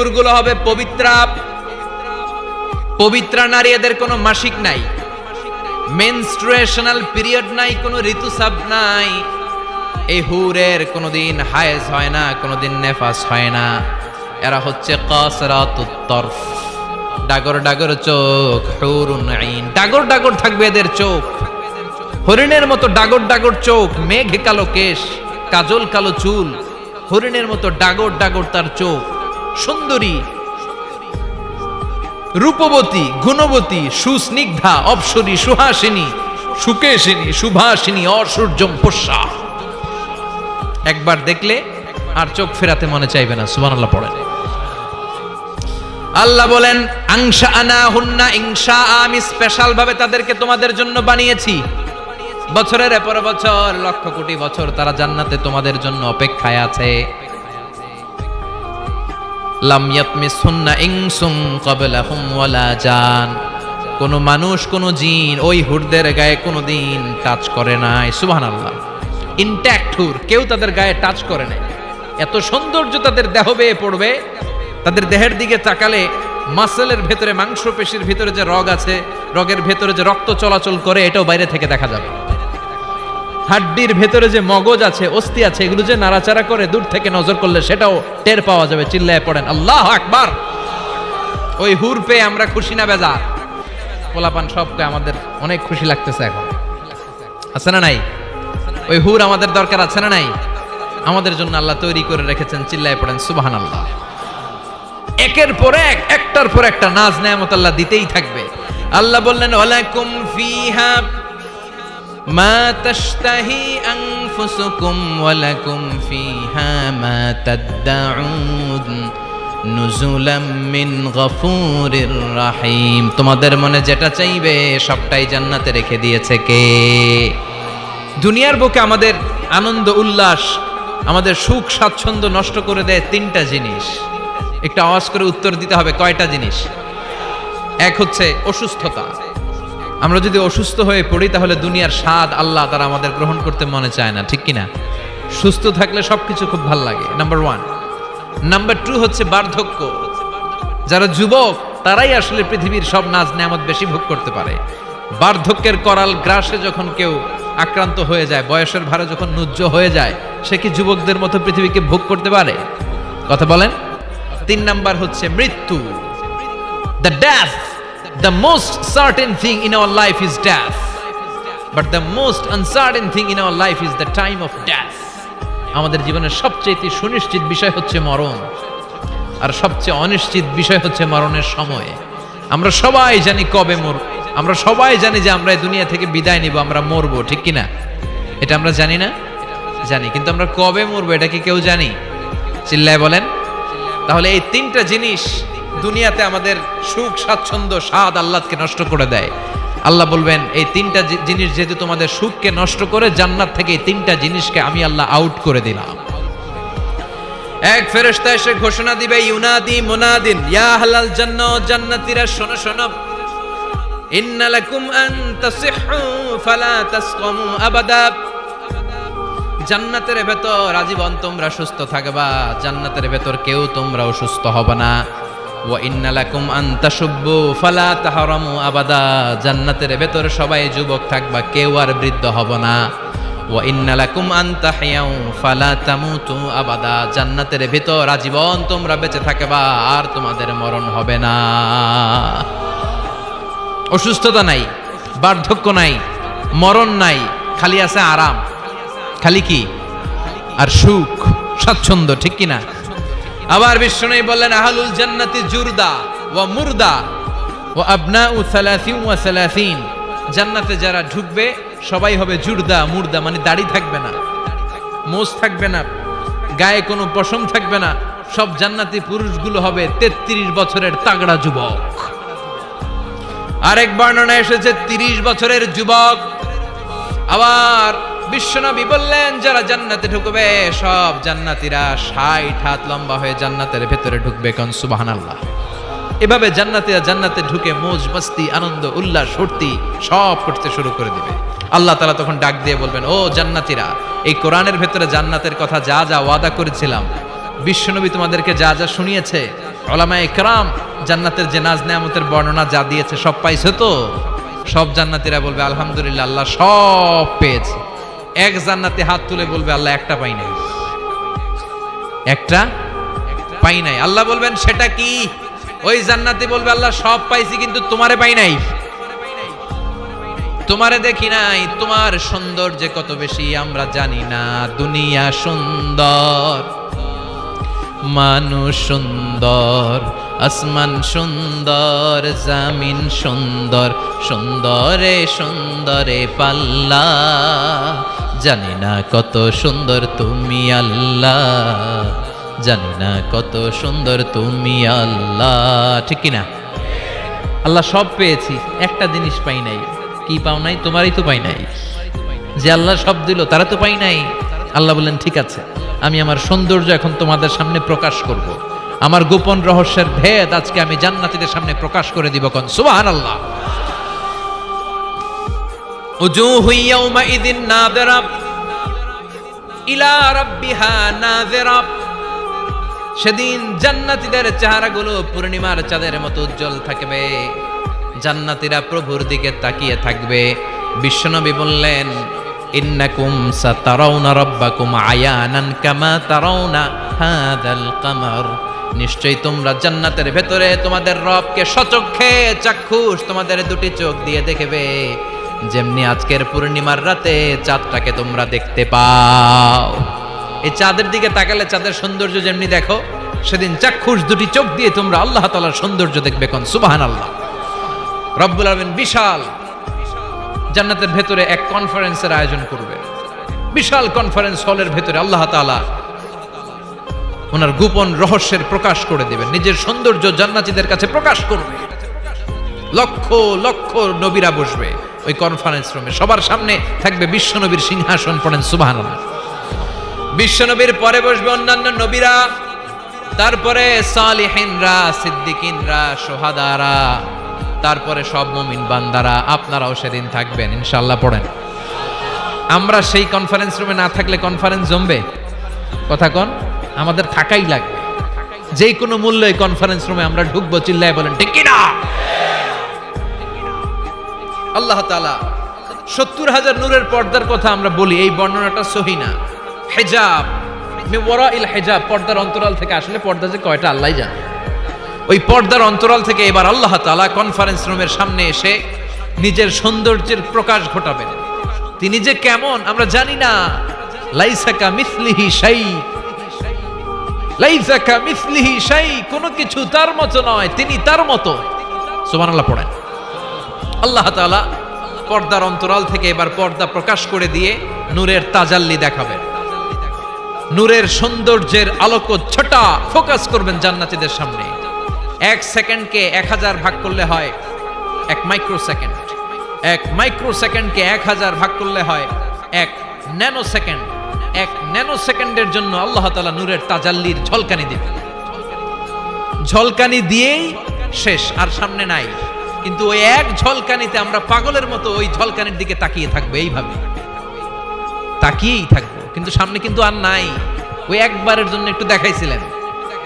হুরগুলো হবে পবিত্রা পবিত্রা নারী এদের কোনো মাসিক নাই। মেনস্ট্রুয়েশনাল পিরিয়ড নাই, কোনো ঋতুস্রাব নাই। এই হুরের কোনোদিন হায়েজ হয় না, কোনোদিন নেফাস হয় না। এরা হচ্ছে কাসরাতুত তরফ। ডাগর ডাগর চোখ, হুরুন আইন। ডাগর ডাগর থাকবে এদের চোখ। হরিণের মতো ডাগর ডাগর চোখ, মেঘ কালো কেশ, কাজল কালো চুল। হরিণের মতো ডাগর ডাগর তার চোখ। সুন্দরী। রূপবতী, গুণবতী, সুস্নিগ্ধা, অপসরী, সুহাসিনী, সুকেশিনী, সুভাসিনী, অসূর্যম পোষা। একবার দেখলে আর চোখ ফেরাতে মনে চাইবে না, সুবহানাল্লাহ পড়েন আল্লাহ বলেন, আংশা আনা হুন্না ইংসা আমি স্পেশাল ভাবে তাদেরকে তোমাদের জন্য বানিয়েছি। বছরের পর বছর, লক্ষ কোটি বছর তারা জান্নাতে তোমাদের জন্য অপেক্ষায় আছে। লাম ওয়ালা জান। কোন মানুষ, কোন জিন ওই হুরদের গায়ে কোনো দিন টাচ করে নাই, সুবহানাল্লাহ। ইনট্যাক্ট হুর, কেউ তাদের গায়ে টাচ করে নাই। এত সৌন্দর্য তাদের দেহ বেয়ে পড়বে, তাদের দেহের দিকে তাকালে মাসেলের ভেতরে মাংস পেশির ভিতরে যে রগ আছে, রগের ভেতরে যে রক্ত চলাচল করে, এটাও বাইরে থেকে দেখা যাবে। হাড্ডির ভেতরে যে মগজ আছে, অস্থি আছে, এগুলো যে নাড়াচাড়া করে দূর থেকে নজর করলে সেটাও টের পাওয়া যাবে, চিল্লায় পড়েন। আল্লাহ আকবার! ওই হুর পেয়ে আমরা খুশি না বেজা পোলাপান সবকে আমাদের অনেক খুশি লাগতেছে এখন। আছে না নাই? ওই হুর আমাদের দরকার আছে না নাই? আমাদের জন্য আল্লাহ তৈরি করে রেখেছেন, চিল্লায় পড়েন সুবাহান আল্লাহ একের পর এক, একটার পর একটা নাজ নেয়ামত আল্লাহ দিতেই থাকবে। আল্লাহ বললেন, ওয়ালাকুম ফিহা মা আনফুসুকুম ওয়ালাকুম ফিহা মা তাদদাউন নুজুলাম মিন গফুরির রাহিম তোমাদের মনে যেটা চাইবে, সবটাই জান্নাতে রেখে দিয়েছে কে? দুনিয়ার বুকে আমাদের আনন্দ, উল্লাস, আমাদের সুখ, স্বাচ্ছন্দ্য নষ্ট করে দেয় তিনটা জিনিস। একটা আওয়াজ করে উত্তর দিতে হবে, কয়টা জিনিস? এক হচ্ছে অসুস্থতা। আমরা যদি অসুস্থ হয়ে পড়ি, তাহলে দুনিয়ার স্বাদ আল্লাহ তারা আমাদের গ্রহণ করতে মনে চায় না, ঠিক কিনা? সুস্থ থাকলে সবকিছু খুব ভালো লাগে নাম্বার ওয়ান নাম্বার টু হচ্ছে বার্ধক্য। যারা যুবক, তারাই আসলে পৃথিবীর সব নাজ নেয়ামত বেশি ভোগ করতে পারে। বার্ধক্যের করাল গ্রাসে যখন কেউ আক্রান্ত হয়ে যায়, বয়সের ভারে যখন নুজ্জ হয়ে যায়, সে কি যুবকদের মতো পৃথিবীকে ভোগ করতে পারে? কথা বলেন। তিন নাম্বার হচ্ছে মৃত্যু। The death the most certain thing in our life is death but the most uncertain thing in our life is the time of death আমাদের জীবনের সবচেয়ে সুনিশ্চিত বিষয় হচ্ছে মরণ। আর সবচেয়ে অনিশ্চিত বিষয় হচ্ছে মরণের সময়। আমরা সবাই জানি কবে মর, আমরা সবাই জানি যে আমরা এই দুনিয়া থেকে বিদায় নিব, আমরা মরবো, ঠিক কিনা? এটা আমরা জানি না? জানি। কিন্তু আমরা কবে মরবো, এটা কি কেউ জানি? চিল্লায় বলেন? তাহলে এই তিনটা জিনিস দুনিয়াতে আমাদের সুখ, স্বাচ্ছন্দ্য, স্বাদ আল্লাহকে নষ্ট করে দেয়। আল্লাহ বলবেন, এই তিনটা জিনিস যেহেতু তোমাদের সুখকে নষ্ট করে, জান্নাত থেকে এই তিনটা জিনিসকে আমি আল্লাহ আউট করে দিলাম। এক ফেরেশতা এসে ঘোষণা দিবে, ইউনাদি মুনাদিন, ইয়া হালাল জান্নাত জান্নাতীরা, শোনো শোনো। ইন্না লাকুম আন তাসিহু ফালা তাসকামু আবাদা। জান্নাতের ভেতর আজীবন তোমরা সুস্থ থাকবা, জান্নাতের ভেতর কেউ তোমরা অসুস্থ হবে না। ওয়া ইন্না লাকুম আন তাশুব্বু, ফালা তাহরামু আবাদা। জান্নাতের ভেতর সবাই যুবক থাকবা, কেউ আর বৃদ্ধ হবে না। ওয়া ইন্না লাকুম আন তাহইয়াউ ফালা তামুতু আবাদা। জান্নাতের ভেতর আজীবন তোমরা বেঁচে থাকবা, আর তোমাদের মরণ হবে না। অসুস্থতা নাই, বার্ধক্য নাই, মরণ নাই, খালি আছে আরাম। খালি কি? আর সুখ, স্বাচ্ছন্দ্য, ঠিক কিনা? আবার বিষ্ণু বললেন, আহলুল জান্নাতি জুরদা ওয়া মুরদা ও আবনা উ সালাসিন ওয়া সালাসিন। জান্নাতে যারা ঢুকবে, সবাই হবে জুরদা, মুর্দা মানে দাড়ি থাকবে না, মোজ থাকবে না, গায়ে কোনো পশম থাকবে না, সব জান্নাতি পুরুষগুলো হবে তেত্রিশ বছরের তাগড়া যুবক। আরেক বর্ণনা এসেছে, তিরিশ বছরের যুবক। আবার বিশ্বনবী বললেন, যারা জান্নাতে ঢুকবে, সব জান্নাতীরা ষাট হাত লম্বা হয়ে জান্নাতের ভেতরে ঢুকবে কোন সুবাহান আল্লাহ এভাবে জান্নাতীরা জান্নাতে ঢুকে মোজ, মস্তি, আনন্দ, উল্লাস, ফুর্তি সব করতে শুরু করে দিবে। আল্লাহ তালা তখন ডাক দিয়ে বলবেন, ও জান্নাতীরা, এই কোরআনের ভেতরে জান্নাতের কথা যা যা ওয়াদা করেছিলাম, বিশ্বনবী তোমাদেরকে যা যা শুনিয়েছে ওলামা একরাম জান্নাতের যে নাজ নেয়ামতের বর্ণনা যা দিয়েছে, সব পাইছে তো? সব জান্নাতিরা বলবে, আলহামদুলিল্লাহ, আল্লাহ সব পেয়েছে। এক জান্নাতে হাত তুলে বলবে, আল্লাহ, একটা পাই নাই। একটা পাই নাই। আল্লাহ বলবেন, সেটা কি? ওই জান্নাতে বলবে, আল্লাহ, সব পাইছি, কিন্তু তোমারে পাই নাই। তোমারে দেখি নাই। তোমার সৌন্দর্য কত বেশি আমরা জানি না। দুনিয়া সুন্দর, মানুষ সুন্দর। আসমান সুন্দর, জামিন সুন্দর, সুন্দরে সুন্দরে পাল্লা। জানি না কত সুন্দর তুমি আল্লাহ, জানি না কত সুন্দর তুমি আল্লাহ। ঠিক না আল্লাহ সব পেয়েছি, একটা জিনিস পাই নাই। কি পাও নাই? তোমারই তো পাই নাই। যে আল্লাহ সব দিল, তারা তো পাই নাই। আল্লাহ বললেন, ঠিক আছে, আমি আমার সৌন্দর্য এখন তোমাদের সামনে প্রকাশ করব। আমার গোপন রহস্যের ভেদ আজকে আমি জান্নাতীদের সামনে প্রকাশ করে দিব কোন? সুবাহান আল্লাহ সেদিন জান্নাতীদের চেহারাগুলো পূর্ণিমার চাঁদের মতো উজ্জ্বল থাকবে। জান্নাতীরা প্রভুর দিকে তাকিয়ে থাকবে। বিশ্বনবী বললেন, ইন্নাকুম সাতারাউনা রাব্বাকুম আয়ানান কামা তারাউনা হাদাল কামার। নিশ্চয়ই তোমরা জান্নাতের ভেতরে তোমাদের রবকে সচক্ষে চাক্ষুষ তোমাদের দুটি চোখ দিয়ে দেখবে। যেমনি আজকের পূর্ণিমার রাতে চাঁদটাকে তোমরা দেখতে পাও। এই চাঁদের দিকে তাকালে চাঁদের সৌন্দর্য যেমনি দেখো, সেদিন চাক্ষুষ দুটি চোখ দিয়ে তোমরা আল্লাহ তালার সৌন্দর্য দেখবে কোন? সুবাহান আল্লাহ রব্বুল আলমিন বিশাল জান্নাতের ভেতরে এক কনফারেন্সের আয়োজন করবে। বিশাল কনফারেন্স হলের ভেতরে আল্লাহ তাআলা ওনার গোপন রহস্যের প্রকাশ করে দেবেন। নিজের সৌন্দর্য জান্নাতীদের কাছে প্রকাশ করবে। লক্ষ লক্ষ নবীরা বসবে ওই কনফারেন্স রুমে সবার সামনে থাকবে বিশ্বনবীর সিংহাসন পড়েন, সুবহানাল্লাহ। বিশ্বনবীর পরে বসবে অন্যান্য নবীরা। তারপরে সালিহিনরা, সিদ্দিকিনরা, সোহাদারা, তারপরে সব মুমিন বান্দারা, আপনারাও সেদিন থাকবেন ইনশাল্লাহ পড়েন। আমরা সেই কনফারেন্স রুমে না থাকলে কনফারেন্স জমবে। কথা কন। আমাদের থাকাই লাগবে যেই কোনো মূল্যে কনফারেন্স রুমে আমরা ঢুকবো, চিল্লায় বলেন, ঠিক কিনা? আল্লাহ তাআলা সত্তর হাজার নূরের পর্দার কথা আমরা বলি, এই বর্ণনাটা সহি না। হেজাব হেজাব, পর্দার অন্তরাল থেকে আসলে পর্দা যে কয়টা আল্লাহ জানে। ওই পর্দার অন্তরাল থেকে এবার আল্লাহ তাআলা কনফারেন্স রুমের সামনে এসে নিজের সৌন্দর্যের প্রকাশ ঘটাবেন। তিনি যে কেমন, আমরা জানি না। লাইসাকা মিসলিহি শাই লাইসাকা মিসলিহি শাই কোনো কিছু তার মতো নয়, তিনি তার মতো। সুবহানাল্লাহ পড়েন। আল্লাহ তাআলা পর্দার অন্তরাল থেকে এবার পর্দা প্রকাশ করে দিয়ে নূরের তাজাল্লি দেখাবেন। নূরের সৌন্দর্যের আলোক ছটা ফোকাস করবেন জান্নাতীদের সামনে। এক সেকেন্ডকে এক হাজার ভাগ করলে হয় এক মাইক্রো সেকেন্ড এক মাইক্রো সেকেন্ডকে এক হাজার ভাগ করলে হয় এক ন্যানো সেকেন্ড এক ন্যানো সেকেন্ডের জন্য আল্লাহ তালা নূরের তাজাল্লির ঝলকানি দিবেন। ঝলকানি দিয়েই শেষ, আর সামনে নাই। কিন্তু ওই এক ঝলকানিতে আমরা পাগলের মতো ওই ঝলকানির দিকে তাকিয়ে থাকব এইভাবে। তাকিয়েই থাকব। কিন্তু সামনে কিন্তু আর নাই। ওই একবারের জন্য একটু দেখাইছিলেন।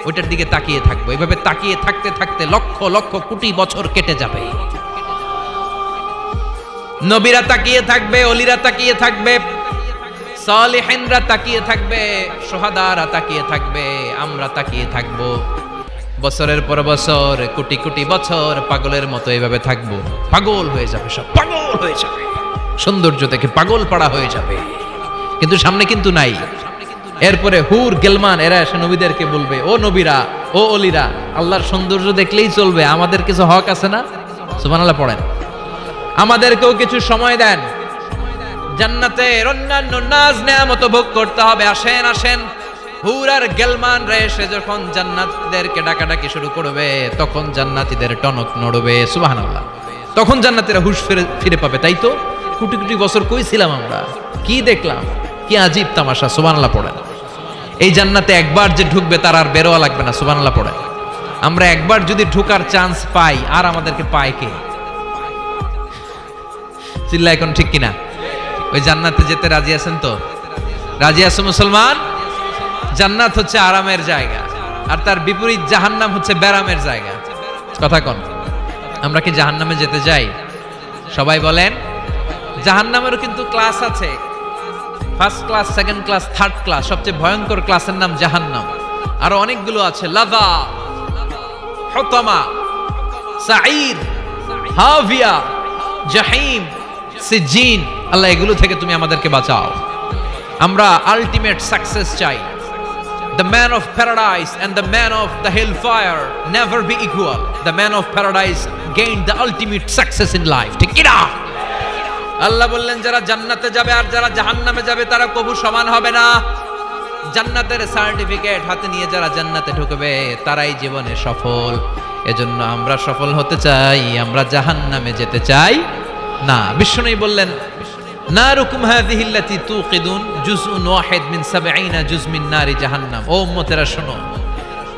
ওইটার দিকে তাকিয়ে থাকব। এইভাবে তাকিয়ে থাকতে থাকতে লক্ষ লক্ষ কোটি বছর কেটে যাবে। নবীরা তাকিয়ে থাকবে, অলিরা তাকিয়ে থাকবে সালেহেনরা তাকিয়ে থাকবে, সোহাদারা তাকিয়ে থাকবে, আমরা তাকিয়ে থাকব। বছরের পর বছর, কোটি কোটি বছর পাগলের মতো এইভাবে থাকব। পাগল হয়ে যাবে সব, পাগল হয়ে যাবে। সৌন্দর্য থেকে পাগল পাড়া হয়ে যাবে। কিন্তু সামনে কিন্তু নাই। এরপরে হুর, গেলমান, এরা এসে নবীদেরকে বলবে, ও নবীরা, ও অলিরা, আল্লাহর সৌন্দর্য দেখলেই চলবে। আমাদের কিছু হক আছে না? সুবহানাল্লাহ পড়েন। আমাদেরকেও কিছু সময় দেন। জান্নাতের অন্যান্য নাজ নেয়ামত ভোগ করতে হবে। আসেন আসেন। হুর আর গেলমান রে এসে যখন জান্নাতীদেরকে ডাকাডাকি শুরু করবে, তখন জান্নাতীদের টনক নড়বে, সুবহানাল্লাহ। তখন জান্নাতীরা হুশ ফিরে ফিরে পাবে, তাই তো? কোটি কোটি বছর কই ছিলাম আমরা? কি দেখলাম? কি আজীব তামাশা, সুবহানাল্লাহ পড়েন। এই জান্নাতে একবার যে ঢুকবে, তার আর বেরোয়া লাগবে না, সুবহানাল্লাহ পড়েন। আমরা একবার যদি ঢুকার চান্স পাই, আর আমাদেরকে পায় কে? চিল্লা এখন ঠিক কিনা? ওই জান্নাতে যেতে রাজি আছেন তো? রাজি আছে মুসলমান? জান্নাত হচ্ছে আরামের জায়গা। আর তার বিপরীত জাহান্নাম হচ্ছে ব্যারামের জায়গা। কথা কন। আমরা কি জাহান্নামে যেতে যাই? সবাই বলেন। জাহান্নামেরও কিন্তু ক্লাস আছে। First class second class third class সবচেয়ে ভয়ঙ্কর ক্লাসের নাম জাহান্নাম। আরও অনেকগুলো আছে। লাভা, হতমা সাঈর হাভিয়া জাহিম সিজিন আল্লাহ, এগুলো থেকে তুমি আমাদেরকে বাঁচাও আমরা আলটিমেট সাকসেস চাই The man of paradise and the man of the hellfire never be equal. The man of paradise gained the ultimate success in life. ঠিক কি না? আল্লাহ বললেন, যারা জান্নাতে যাবে আর যারা জাহান্নামে যাবে, তারা কবু সমান হবে না জান্নাতের সার্টিফিকেট হাতে নিয়ে যারা জান্নাতে ঢুকবে, তারাই জীবনে সফল এজন্য আমরা সফল হতে চাই, আমরা জাহান্নামে যেতে চাই না বিষ্ণুই বললেন নারুকুম হাযিহিল্লাতী তুকিদুন জুজউন ওয়াহিদ মিন 70 জুজ মিন নারি জাহান্নাম। ও উম্মতেরা, শোনো।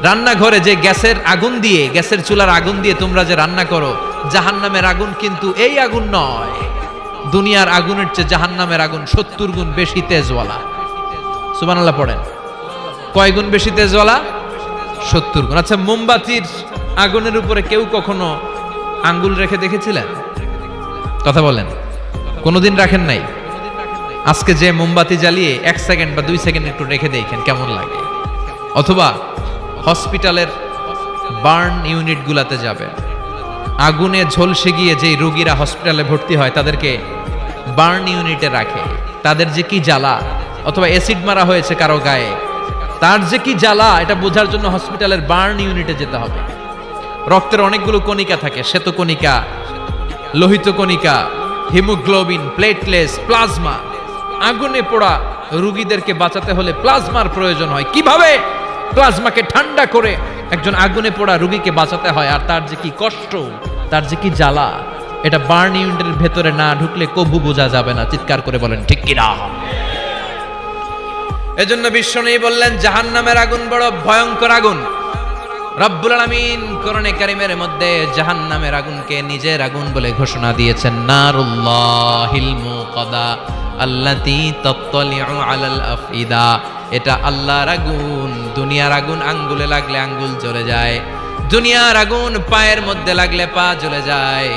রান্নাঘরে যে গ্যাসের আগুন দিয়ে, গ্যাসের চুলার আগুন দিয়ে তোমরা যে রান্না করো, জাহান্নামের আগুন কিন্তু এই আগুন নয়। দুনিয়ার আগুনের চেয়ে জাহান্নামের আগুন সত্তর গুণ বেশি তেজওয়ালা। সুবহানাল্লাহ পড়েন। কয় গুণ বেশি তেজওয়ালা? সত্তর গুণ। আচ্ছা মোমবাতির আগুনের উপরে কেউ কখনো আঙ্গুল রেখে দেখেছিলেন? কথা বলেন। কোনোদিন রাখেন নাই? আজকে যে মোমবাতি জ্বালিয়ে এক সেকেন্ড বা দুই সেকেন্ড একটু রেখে দেখেন কেমন লাগে। অথবা হসপিটালের বার্ন ইউনিটগুলাতে যাবে আগুনে ঝলসে গিয়ে যেই রোগীরা হসপিটালে ভর্তি হয়, তাদেরকে বার্ন ইউনিটে রাখে। তাদের যে কি জ্বালা, অথবা অ্যাসিড মারা হয়েছে কারও গায়ে, তার যে কি জ্বালা, এটা বোঝার জন্য হসপিটালের বার্ন ইউনিটে যেতে হবে। রক্তের অনেকগুলো কণিকা থাকে শ্বেত কণিকা লোহিত কণিকা হিমোগ্লোবিন, প্লেটলেস, প্লাজমা। আগুনে পোড়া রুগীদেরকে বাঁচাতে হলে প্লাজমার প্রয়োজন হয়। কীভাবে? প্লাজমাকে ঠান্ডা করে একজন আগুনে পোড়া রুগীকে বাঁচাতে হয়। আর তার যে কি কষ্ট, তার যে কি জ্বালা, এটা বার্ন ইউনিটের ভেতরে না ঢুকলে কবু বোঝা যাবে না, চিৎকার করে বলেন, ঠিক কিনা? এজন্য বিশ্ব নেই বললেন, জাহান্নামের আগুন বড় ভয়ঙ্কর আগুন। রব্বুল আলামিন কোরআনে কারিমের মধ্যে জাহান্নামের আগুনকে নিজের আগুন বলে ঘোষণা দিয়েছেন, নারুল্লাহিল মুকাদা, আল্লাতি তাত্তালিউ আলাল আফিদা এটা আল্লাহর আগুন, দুনিয়ার আগুন আঙ্গুলে লাগলে আঙ্গুল জ্বলে যায়, দুনিয়ার আগুন পায়ের মধ্যে লাগলে পা জ্বলে যায়।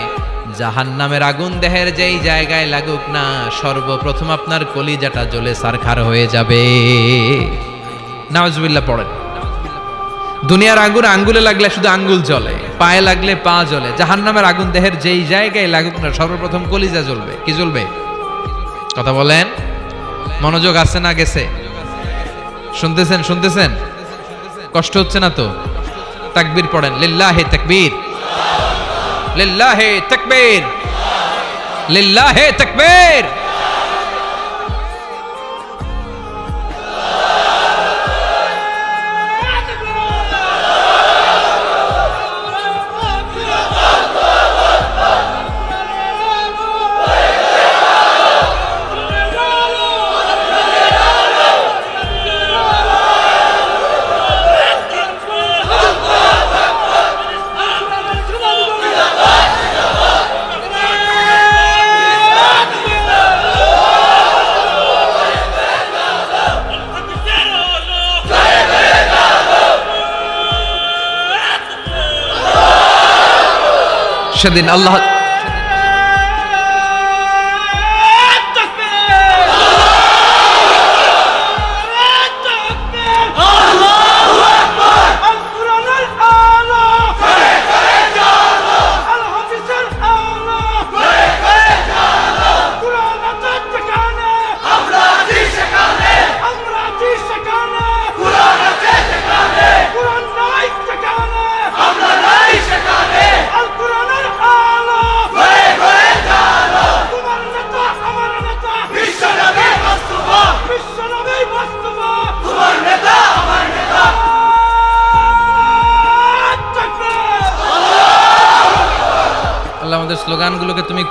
জাহান্নামের আগুন দেহের যেই জায়গায় লাগুক না, সর্বপ্রথম আপনার কলিজাটা জ্বলে সারখার হয়ে যাবে। নাওজুবিল্লাহ পড়েন। দুনিয়ার আগুন আঙ্গুলে লাগলে শুধু আঙ্গুল জ্বলে, পায়ে লাগলে পা জ্বলে। জাহান্নামের আগুন দেহের যেই জায়গায় লাগুক না, সর্বপ্রথম কলিজা জ্বলবে। কি জ্বলবে? কথা বলেন। মনোযোগ আছে না গেছে? শুনতেছেন শুনতেছেন? কষ্ট হচ্ছে না তো? তাকবীর পড়েন। লিল্লাহে তাকবীর। লিল্লাহে তাকবীর। লিল্লাহে তাকবীর। সেদিন আল্লাহ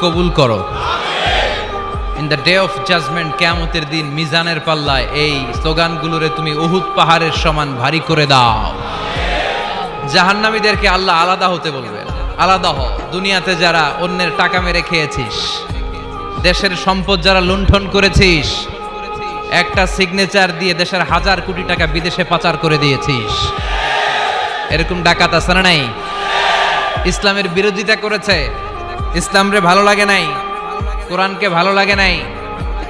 কবুল করো। In the day of judgment কেয়ামতের দিন মিজানের পাল্লায় এই স্লোগানগুলোরে তুমি উহুদ পাহাড়ের সমান ভারী করে দাও। জাহান্নামীদেরকে আল্লাহ আলাদা হতে বলবেন। আলাদা হ দুনিয়াতে যারা অন্যের টাকা মেরে খেয়েছিস, দেশের সম্পদ যারা লুণ্ঠন করেছিস, একটা সিগনেচার দিয়ে দেশের হাজার কোটি টাকা বিদেশে পাচার করে দিয়েছিস। এরকম ডাকাত আছে না নাই? ইসলামের বিরোধিতা করেছে। ইসলামরে ভালো লাগে নাই, কোরআনকে ভালো লাগে নাই,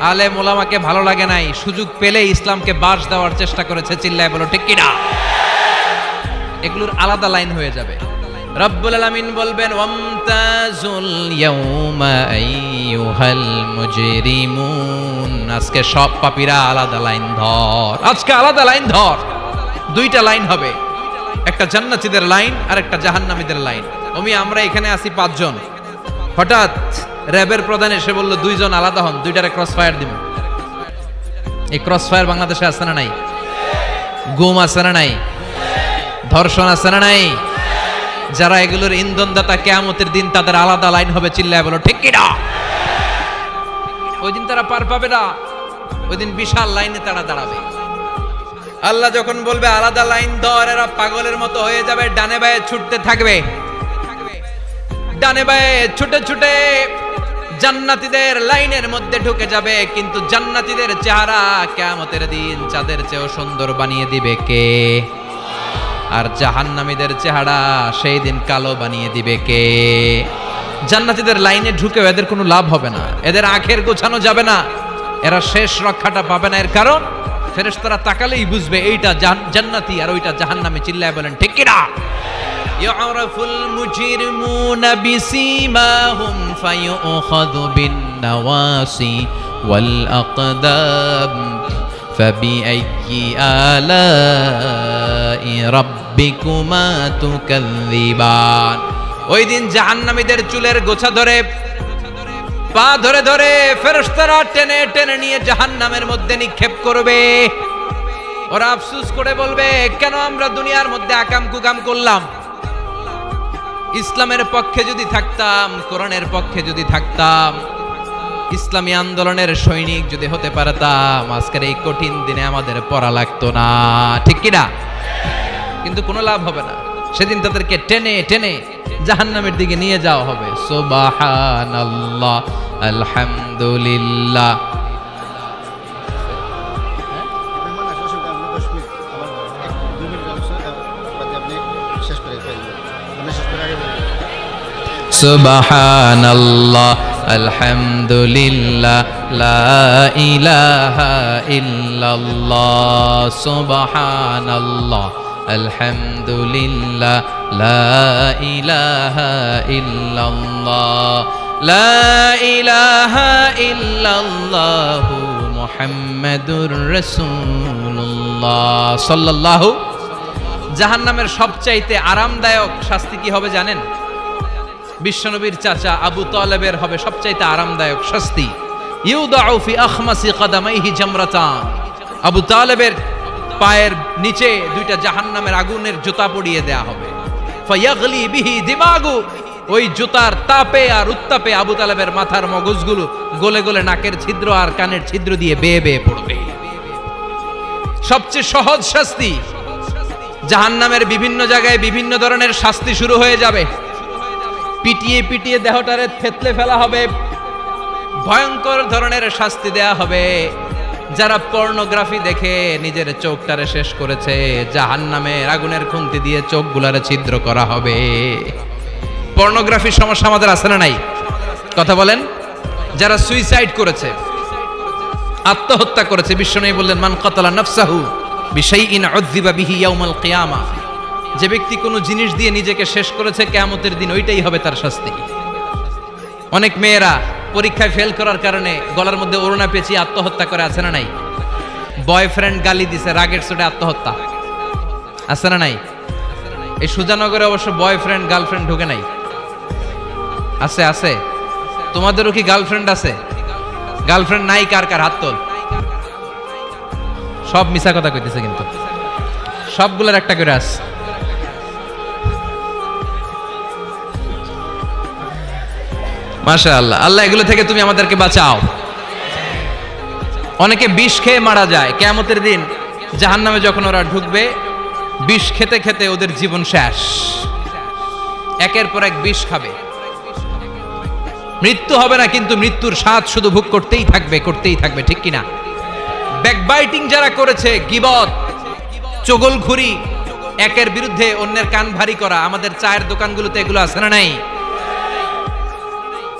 আলে মোলামাকে ভালো লাগে নাই, সুযোগ পেলে ইসলামকে বাস দেওয়ার চেষ্টা করেছে চিল্লায় বলো, ঠিক কিনা? এগুলোর আলাদা লাইন হয়ে যাবে। রব্বুল আলামিন বলবেন, ওয়ামতাজুল ইয়াউমা আইয়ুহাল মুজরিমুন। আজকে সব পাপীরা আলাদা লাইন ধর, আজকে আলাদা লাইন ধর। দুইটা লাইন হবে, একটা জান্নাতীদের লাইন আর একটা জাহান্নামীদের লাইন। আমি আমরা এখানে আছি পাঁচজন। হঠাৎ র্যাবের প্রধান এসে বলল, দুইজন আলাদা হন, দুইটারে ক্রস ফায়ার দিব এই ক্রস ফায়ার বাংলাদেশে আছে না নাই? গুম আছে না নাই? ধর্ষণ আছে না নাই? যারা এগুলোর ইন্ধনদাতা কেয়ামতের দিন তাদের আলাদা লাইন হবে, চিল্লায় বলো, ঠিক কিনা? ওই দিন তারা পার পাবে না। ওই দিন বিশাল লাইনে তারা দাঁড়াবে। আল্লাহ যখন বলবে, আলাদা লাইন ধর, এরা পাগলের মতো হয়ে যাবে, ডানে বায়ে ছুটতে থাকবে। ডানে বায়ে ছুটে ছুটে জান্নাতীদের লাইনের মধ্যে ঢুকে যাবে, কিন্তু জান্নাতীদের চেহারা কেয়ামতের দিন চাঁদের চেয়েও সুন্দর বানিয়ে দিবে কে? আর জাহান্নামীদের চেহারা সেই দিন কালো বানিয়ে দিবে কে? জান্নাতীদের লাইনে ঢুকেও এদের কোনো লাভ হবে না, এদের আখের গোছানো যাবে না, এরা শেষ রক্ষাটা পাবে না। এর কারণ, ফেরেশতারা তাকালেই বুঝবে এইটা জান- জান্নাতি আর ওইটা জাহান্নামী, চিল্লায় বলেন, ঠিক কিনা? يعرف المجرمون بسيماهم فيؤخذ بالنواصي والأقدام فبأي آلاء ربكما تكذبان ওই দিন জাহান্নামীদের চুলের গোছা ধরে পা ধরে ধরে ফেরেশতারা টেনে টেনে নিয়ে জাহান্নামের মধ্যে নিক্ষেপ করবে ওরা আফসুস করে বলবে কেন আমরা দুনিয়ার মধ্যে আকাম কুকাম করলাম ইসলামের পক্ষে যদি থাকতাম, কোরআনের পক্ষে যদি থাকতাম, ইসলামী আন্দোলনের সৈনিক যদি হতে পারতাম, আজকের এই কঠিন দিনে আমাদের পড়া লাগতো না। ঠিক কিনা? কিন্তু কোনো লাভ হবে না। সেদিন তাদেরকে টেনে টেনে জাহান্নামের দিকে নিয়ে যাওয়া হবে। সুবহানাল্লাহ, আলহামদুলিল্লাহ। সুবহানাল্লাহ, আলহামদুলিল্লাহ, লা ইলাহা ইল্লাল্লাহ, সুবহানাল্লাহ, আলহামদুলিল্লাহ, লা ইলাহা ইল্লাল্লাহ, লা ইলাহা ইল্লাল্লাহ মুহাম্মাদুর রাসূলুল্লাহ, সাল্লাল্লাহু, জাহান্নামের সবচাইতে আরামদায়ক শাস্তি কি হবে জানেন? বিশ্বনবীর চাচা আবু তালেবের হবে সবচাইতে আরামদায়ক শাস্তি। ইউদাউ ফি আখমাসি কাদামাইহি জামরাতান। আবু তালেবের পায়ের নিচে দুইটা জাহান্নামের আগুনের জুতা পড়িয়ে দেয়া হবে। ফায়াগলি বিহি দিমাগু। ওই জুতার তাপে আর উত্তাপে আবু তালেবের মাথার মগজগুলো গলে গলে নাকের ছিদ্র আর কানের ছিদ্র দিয়ে বেয়ে বেয়ে পড়বে। সবচেয়ে সহজ শাস্তি। জাহান্নামের বিভিন্ন জায়গায় বিভিন্ন ধরনের শাস্তি শুরু হয়ে যাবে। পিটিয়ে পিটিয়ে দেহটারে থেতলে ফেলা হবে। ভয়ঙ্কর ধরনের শাস্তি দেয়া হবে। যারা পর্নোগ্রাফি দেখে নিজের চোখটারে শেষ করেছে, জাহান্নামের আগুনের খুন্তি দিয়ে চোখগুলারে ছিদ্র করা হবে। পর্নোগ্রাফির সমস্যা আমাদের আছে না নাই? কথা বলেন। যারা সুইসাইড করেছে, আত্মহত্যা করেছে, বিশ্ব বিশ্বনবী বললেন, মান কাতালা নাফসাহু বিশাইইন উযযিবা বিহি ইয়াউমাল কিয়ামা। যে ব্যক্তি কোনো জিনিস দিয়ে নিজেকে শেষ করেছে, কিয়ামতের দিন ওইটাই হবে তার শাস্তি। অনেক মেয়েরা পরীক্ষায় ফেল করার কারণে গলার মধ্যে ওড়না পেঁচিয়ে আত্মহত্যা করে, আছে না নাই? বয়ফ্রেন্ড গালি দিছে, রাগের চোটে আত্মহত্যা। আছে না নাই? এই সুজানগরে অবশ্য বয়ফ্রেন্ড গার্লফ্রেন্ড ঢুকে নাই। আছে আছে। তোমাদেরও কি গার্লফ্রেন্ড আছে? গার্লফ্রেন্ড নাই কার কার, হাত তোল। সব মিশা কথা কইতেছে কিন্তু। সবগুলোর একটা করে আস মাশা আল্লাহ আল্লাহ এগুলো থেকে তুমি আমাদেরকে বাঁচাও। অনেকে বিষ খেয়ে মারা যায়। কেমতের দিন জাহান নামে যখন ওরা ঢুকবে, বিষ খেতে খেতে ওদের জীবন শেষ। একের পর এক বিষ খাবে। মৃত্যু হবে না, কিন্তু মৃত্যুর স্বাদ শুধু ভোগ করতেই থাকবে করতেই থাকবে, ঠিক কিনা? ব্যাকবাইটিং যারা করেছে, গিবত চগল ঘুরি একের বিরুদ্ধে অন্যের কান ভারী করা, আমাদের চায়ের দোকানগুলোতে এগুলো আছে না নাই?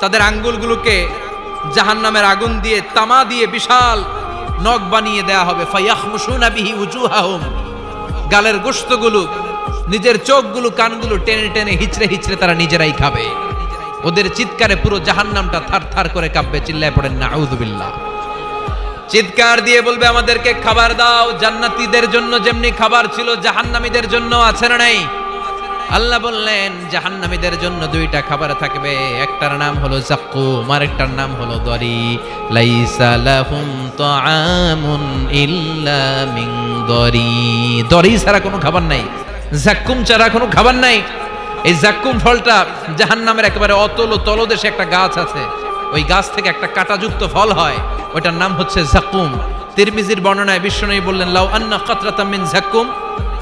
তাদের আঙ্গুলগুলোকে জাহান নামের আগুন দিয়ে তামা দিয়ে বিশাল নখ বানিয়ে দেয়া হবে। ফায়াহমুসুনা বিহি উজুহাহুম। গালের গোশতগুলো, নিজের চোখগুলো, কানগুলো টেনে টেনে হিচড়ে হিচড়ে তারা নিজেরাই খাবে। ওদের চিৎকারে পুরো জাহান্নামটা থার থার করে কাঁপবে, চিল্লায় পড়েন না আউযুবিল্লাহ চিৎকার দিয়ে বলবে, আমাদেরকে খাবার দাও, জান্নাতীদের জন্য যেমনি খাবার ছিল, জাহান্নামীদের জন্য আছে না নাই? আল্লাহ বললেন, জাহান্নামীদের জন্য দুইটা খাবার থাকবে। একটার নাম হলো জাক্কুম, আরেকটার নাম হলো দরি। লাইসা লাহুম তাআমুন ইল্লা মিন দরি। দরি ছাড়া কোনো খাবার নাই, জাক্কুম ছাড়া কোনো খাবার নাই। এই জাক্কুম ফলটা জাহান্নামের একেবারে অতল তলদেশে একটা গাছ আছে। ওই গাছ থেকে একটা কাঁটাযুক্ত ফল হয়, ওইটার নাম হচ্ছে জাক্কুম। তিরমিজির বর্ণনায় বিষ্ণু বললেন, লাউ আন্না কাতরাতাম মিন জাক্কুম,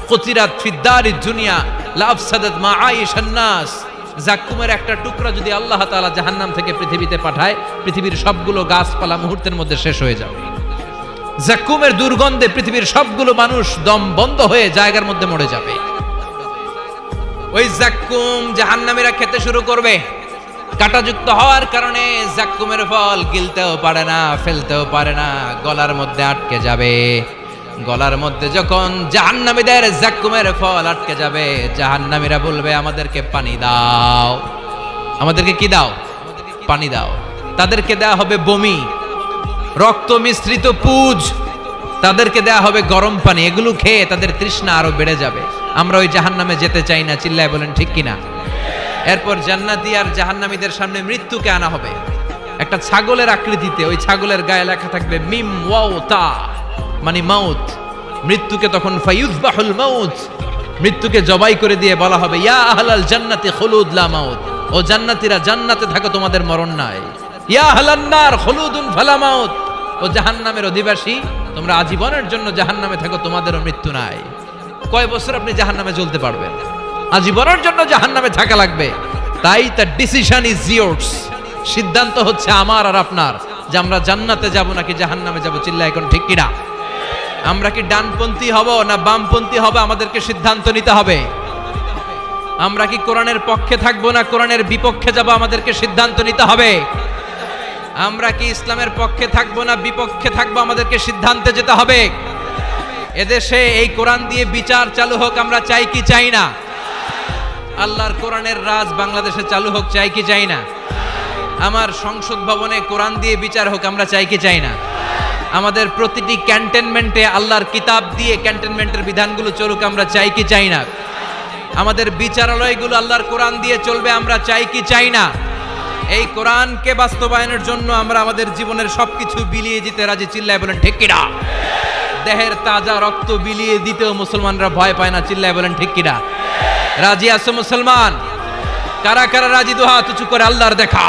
কতিরাত ফিদ্দারি দুনিয়া। লাভ মা আয়েশান নাস। জাক্কুমের একটা টুকরা যদি আল্লাহ তাআলা জাহান্নাম থেকে পৃথিবীতে পাঠায়, পৃথিবীর সবগুলো গাছপালা মুহূর্তের মধ্যে শেষ হয়ে যাবে। জাক্কুমের দুর্গন্ধে পৃথিবীর সবগুলো মানুষ দম বন্ধ হয়ে জায়গার মধ্যে মরে যাবে। ওই জাক্কুম জাহান্নামীরা খেতে শুরু করবে। কাঁটাযুক্ত হওয়ার কারণে জাক্কুমের ফল গিলতেও পারে না, ফেলতেও পারে না, গলার মধ্যে আটকে যাবে। গলার মধ্যে যখন জাহান্নামীদের জাক্কুমের ফল আটকে যাবে, জাহান্নামীরা বলবে, আমাদেরকে পানি দাও। আমাদেরকে কি দাও? পানি দাও। তাদেরকে দেয়া হবে বমি, রক্ত মিশ্রিত পুজ। তাদেরকে দেয়া হবে গরম পানি। এগুলো খেয়ে তাদের তৃষ্ণা আরও বেড়ে যাবে। আমরা ওই জাহান্নামে যেতে চাই না, চিল্লায় বলেন, ঠিক কিনা? এরপর জান্নাতি আর জাহান্নামীদের সামনে মৃত্যুকে আনা হবে। একটা ছাগলের আকৃতিতে, ওই ছাগলের গায়ে লেখা থাকবে, মিম ওয়াও তা মানে মাউত। মৃত্যুকে তখন ফায়ুজবাহুল মাউত। মৃত্যুকে জবাই করে দিয়ে বলা হবে, ইয়া আহলাল জান্নাতি খুলুদ লা মাউত। ও জান্নাতীরা, জান্নাতে থাকো তোমাদের মরণ নাই। ইয়া আহলান নার, খুলুদুন ফালা মাউত। ও জাহান্নামের অধিবাসী, তোমরা আজীবনের জন্য জাহান্নামে থাকো, তোমাদেরও মৃত্যু নাই। কয় বছর আপনি জাহান্নামে চলতে পারবেন? আজীবনের জন্য জাহান্নামে থাকা লাগবে। তাই তার ডিসিশন ইজ ইয়োর্স সিদ্ধান্ত হচ্ছে আমার আর আপনার, যে আমরা জান্নাতে যাব নাকি জাহান্নামে যাব চিল্লা এখন ঠিক কিনা? আমরা কি ডানপন্থী হব না বামপন্থী হব? আমাদেরকে সিদ্ধান্ত নিতে হবে। আমরা কি কোরআনের পক্ষে থাকব না কোরআনের বিপক্ষে যাব? আমাদেরকে সিদ্ধান্ত নিতে হবে। আমরা কি ইসলামের পক্ষে থাকব না বিপক্ষে থাকব? আমাদেরকে সিদ্ধান্তে যেতে হবে। এদেশে এই কোরআন দিয়ে বিচার চালু হোক, আমরা চাই কি চাই না? আল্লাহর কোরআনের রাজ বাংলাদেশে চালু হোক, চাই কি চাই না? আমার সংসদ ভবনে কোরআন দিয়ে বিচার হোক, আমরা চাই কি চাই না? আমাদের প্রতিটি ক্যান্টনমেন্টে আল্লাহর কিতাব দিয়ে ক্যান্টনমেন্টের বিধানগুলো চলুক, আমরা চাই কি চাই না? আমাদের বিচারালয়গুলো আল্লাহর কোরআন দিয়ে চলবে, আমরা চাই কি চাই না? এই কোরআনকে বাস্তবায়নের জন্য আমরা আমাদের জীবনের সব কিছু বিলিয়ে দিতে রাজি, চিল্লায় বলেন, ঠিক দেহের তাজা রক্ত বিলিয়ে দিতেও মুসলমানরা ভয় পায় না, চিল্লায় বলেন, ঠিক রাজি আছো মুসলমান? কারা কারা রাজি দোহা তুচু করে আল্লাহর দেখা?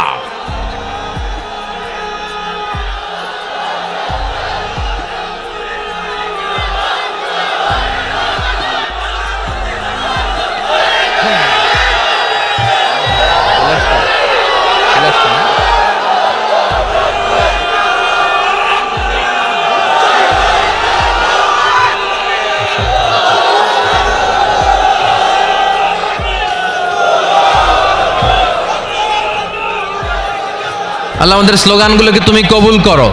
আল্লাহ আমাদের স্লোগানগুলোকে তুমি কবুল করো।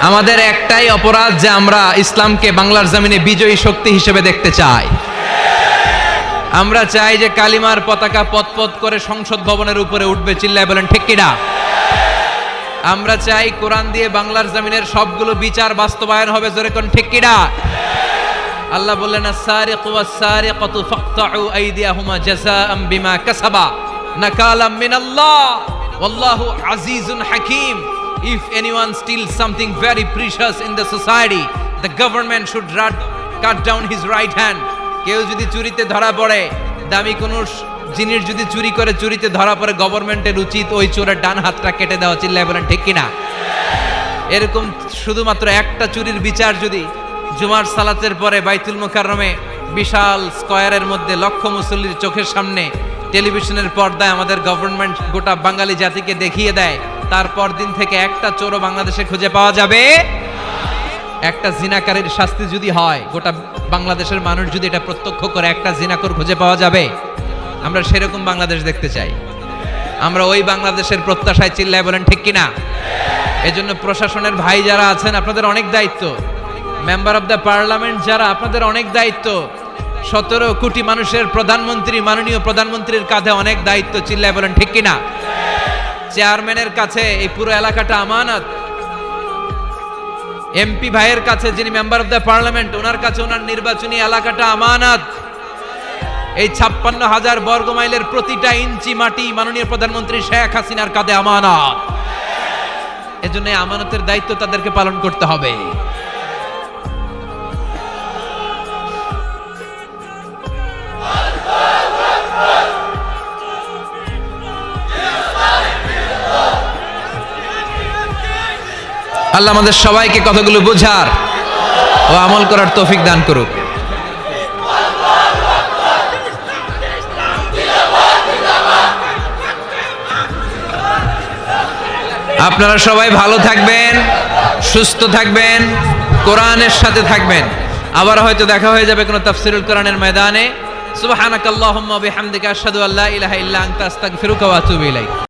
আমাদের একটাই অপরাধ যে আমরা ইসলামকে বাংলার জমিনে বিজয়ী শক্তি হিসেবে দেখতে চাই। আমরা চাই যে কালিমার পতাকা পতপত করে সংসদ ভবনের উপরে উঠবে, চিল্লায় বলেন, ঠিক কিনা আমরা চাই কোরআন দিয়ে বাংলার জমিনের সবগুলো বিচার বাস্তবায়ন হবে, জোরে কোন ঠিক কিনা আল্লাহ বললেন, আস-সারিকু ওয়াস-সারিকাতু ফাকতাউ আইদিয়াহুমা জাযাআম বিমা কাসাবা নাকালাম মিনাল্লাহ। ওয়াল্লাহু আজিজুন হাকীম if anyone steals something very precious in the society the government should rat, cut down his right hand. কেউ যদি চুরিতে ধরা পড়ে দামি কোন জিনিস যদি চুরি করে চুরিতে ধরা পড়ে গভর্নমেন্টের উচিত ওই চোরের ডান হাতটা কেটে দেওয়া চিল্লায় বলেন ঠিক কিনা? এরকম শুধুমাত্র একটা চুরির বিচার যদি জুমার সালাতের পরে বাইতুল মুকাররমে বিশাল স্কয়ারের মধ্যে লক্ষ মুসল্লির চোখের সামনে টেলিভিশনের পর্দায় আমাদের গভর্নমেন্ট গোটা বাঙালি জাতিকে দেখিয়ে দেয়। তারপর দিন থেকে একটা চোরও বাংলাদেশে খুঁজে পাওয়া যাবে। একটা জিনাকারীর শাস্তি যদি হয়, গোটা বাংলাদেশের মানুষ যদি এটা প্রত্যক্ষ করে, একটা জিনাকর খুঁজে পাওয়া যাবে। আমরা সেরকম বাংলাদেশ দেখতে চাই। আমরা ওই বাংলাদেশের প্রত্যাশায় চিল্লায় বলেন, ঠিক কিনা? এজন্য প্রশাসনের ভাই যারা আছেন, আপনাদের অনেক দায়িত্ব। মেম্বার অফ দ্য পার্লামেন্ট যারা, আপনাদের অনেক দায়িত্ব। সতেরো কোটি মানুষের প্রধানমন্ত্রী, মাননীয় প্রধানমন্ত্রীর কাঁধে অনেক দায়িত্ব চিল্লায় বলেন, ঠিক কিনা? চেয়ারম্যানের কাছে এই পুরো এলাকাটা আমানত। এমপি ভাইয়ের কাছে যিনি মেম্বার অফ দ্য পার্লামেন্ট, ওনার কাছে ওনার নির্বাচনী এলাকাটা আমানত। এই ছাপ্পান্ন হাজার বর্গ মাইলের প্রতিটা ইঞ্চি মাটি মাননীয় প্রধানমন্ত্রী শেখ হাসিনার কাঁধে আমানত। এজন্য আমানতের দায়িত্ব তাদেরকে পালন করতে হবে। আল্লাহ আমাদের সবাইকে কথাগুলো বোঝার ও আমল করার তৌফিক দান করুক। আপনারা সবাই ভালো থাকবেন, সুস্থ থাকবেন, কোরআনের সাথে থাকবেন। আবার হয়তো দেখা হয়ে যাবে কোনো তাফসিরুল কোরআনের ময়দানে। সুবহানাকাল্লাহুম্মা বিহামদিকা আশহাদু আল্লা ইলাহা ইল্লা আনতা, আস্তাগফিরুকা ওয়া আতুবু ইলাইক।